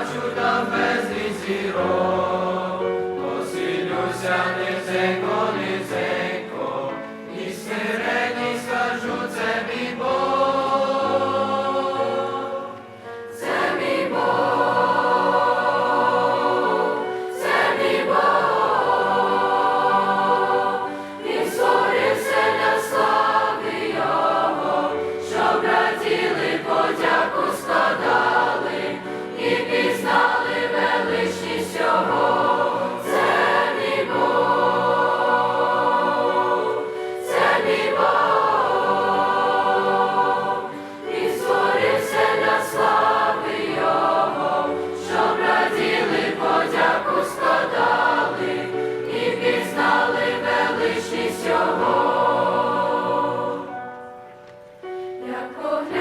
бачу там безліч зірок. acordar.